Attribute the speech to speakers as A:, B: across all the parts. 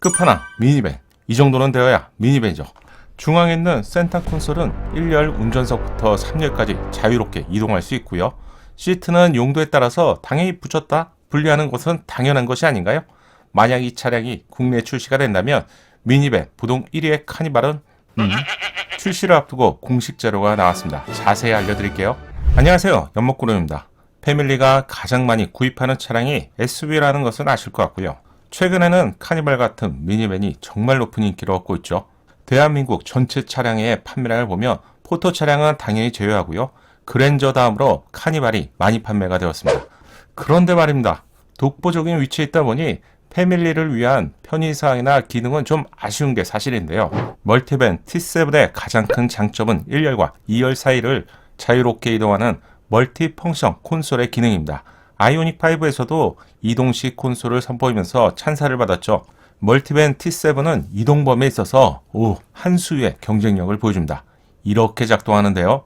A: 끝판왕 미니밴 이 정도는 되어야 미니밴이죠. 중앙에 있는 센터 콘솔은 1열 운전석부터 3열까지 자유롭게 이동할 수 있고요. 시트는 용도에 따라서 당연히 붙였다 분리하는 것은 당연한 것이 아닌가요? 만약 이 차량이 국내 출시가 된다면 미니밴 부동 1위의 카니발은 음, 출시를 앞두고 공식 자료가 나왔습니다. 자세히 알려드릴게요. 안녕하세요. 연목구름입니다. 패밀리가 가장 많이 구입하는 차량이 SUV라는 것은 아실 것 같고요. 최근에는 카니발 같은 미니밴이 정말 높은 인기를 얻고 있죠. 대한민국 전체 차량의 판매량을 보면 포토 차량은 당연히 제외하고요. 그랜저 다음으로 카니발이 많이 판매가 되었습니다. 그런데 말입니다. 독보적인 위치에 있다 보니 패밀리를 위한 편의사항이나 기능은 좀 아쉬운 게 사실인데요. 멀티밴 T7의 가장 큰 장점은 1열과 2열 사이를 자유롭게 이동하는 멀티 펑션 콘솔의 기능입니다. 아이오닉 5에서도 이동식 콘솔을 선보이면서 찬사를 받았죠. 멀티밴 T7은 이동 범위에 있어서 오, 한 수의 경쟁력을 보여줍니다. 이렇게 작동하는데요.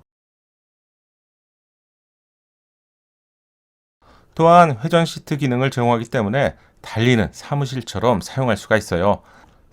A: 또한 회전 시트 기능을 제공하기 때문에 달리는 사무실처럼 사용할 수가 있어요.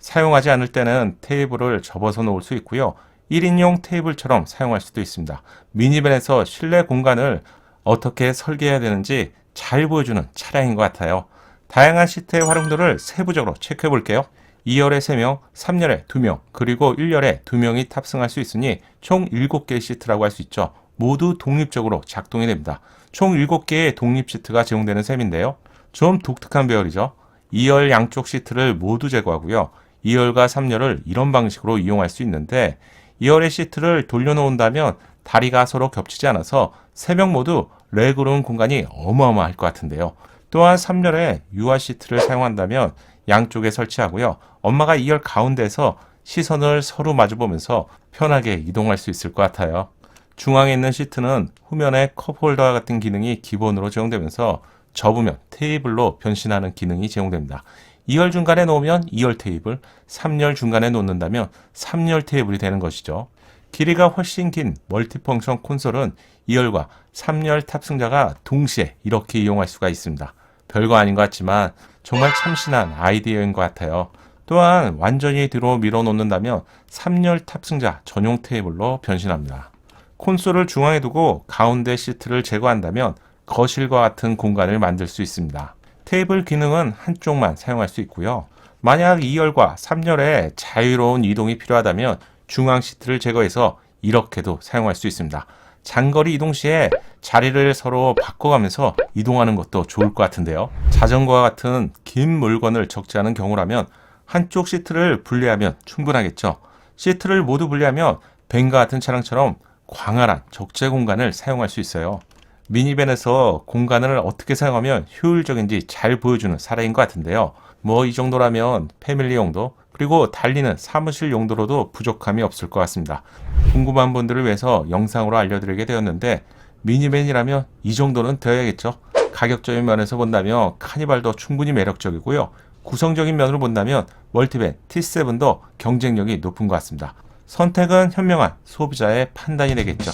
A: 사용하지 않을 때는 테이블을 접어서 놓을 수 있고요. 1인용 테이블처럼 사용할 수도 있습니다. 미니밴에서 실내 공간을 어떻게 설계해야 되는지 잘 보여주는 차량인 것 같아요. 다양한 시트의 활용도를 세부적으로 체크해 볼게요. 2열에 3명, 3열에 2명, 그리고 1열에 2명이 탑승할 수 있으니 총 7개의 시트라고 할 수 있죠. 모두 독립적으로 작동이 됩니다. 총 7개의 독립 시트가 제공되는 셈인데요. 좀 독특한 배열이죠. 2열 양쪽 시트를 모두 제거하고요. 2열과 3열을 이런 방식으로 이용할 수 있는데 2열의 시트를 돌려놓은다면 다리가 서로 겹치지 않아서 3명 모두 레그룸 공간이 어마어마할 것 같은데요. 또한 3열에 유아 시트를 사용한다면 양쪽에 설치하고요. 엄마가 2열 가운데서 시선을 서로 마주보면서 편하게 이동할 수 있을 것 같아요. 중앙에 있는 시트는 후면에 컵홀더와 같은 기능이 기본으로 제공되면서 접으면 테이블로 변신하는 기능이 제공됩니다. 2열 중간에 놓으면 2열 테이블, 3열 중간에 놓는다면 3열 테이블이 되는 것이죠. 길이가 훨씬 긴 멀티펑션 콘솔은 2열과 3열 탑승자가 동시에 이렇게 이용할 수가 있습니다. 별거 아닌 것 같지만 정말 참신한 아이디어인 것 같아요. 또한 완전히 뒤로 밀어 놓는다면 3열 탑승자 전용 테이블로 변신합니다. 콘솔을 중앙에 두고 가운데 시트를 제거한다면 거실과 같은 공간을 만들 수 있습니다. 테이블 기능은 한쪽만 사용할 수 있고요. 만약 2열과 3열에 자유로운 이동이 필요하다면 중앙 시트를 제거해서 이렇게도 사용할 수 있습니다. 장거리 이동 시에 자리를 서로 바꿔가면서 이동하는 것도 좋을 것 같은데요. 자전거와 같은 긴 물건을 적지 않은 경우라면 한쪽 시트를 분리하면 충분하겠죠. 시트를 모두 분리하면 벤과 같은 차량처럼 광활한 적재 공간을 사용할 수 있어요. 미니밴에서 공간을 어떻게 사용하면 효율적인지 잘 보여주는 사례인 것 같은데요. 뭐 이 정도라면 패밀리 용도 그리고 달리는 사무실 용도로도 부족함이 없을 것 같습니다. 궁금한 분들을 위해서 영상으로 알려드리게 되었는데 미니밴이라면 이 정도는 되어야겠죠. 가격적인 면에서 본다면 카니발도 충분히 매력적이고요. 구성적인 면으로 본다면 멀티밴 T7도 경쟁력이 높은 것 같습니다. 선택은 현명한 소비자의 판단이 되겠죠.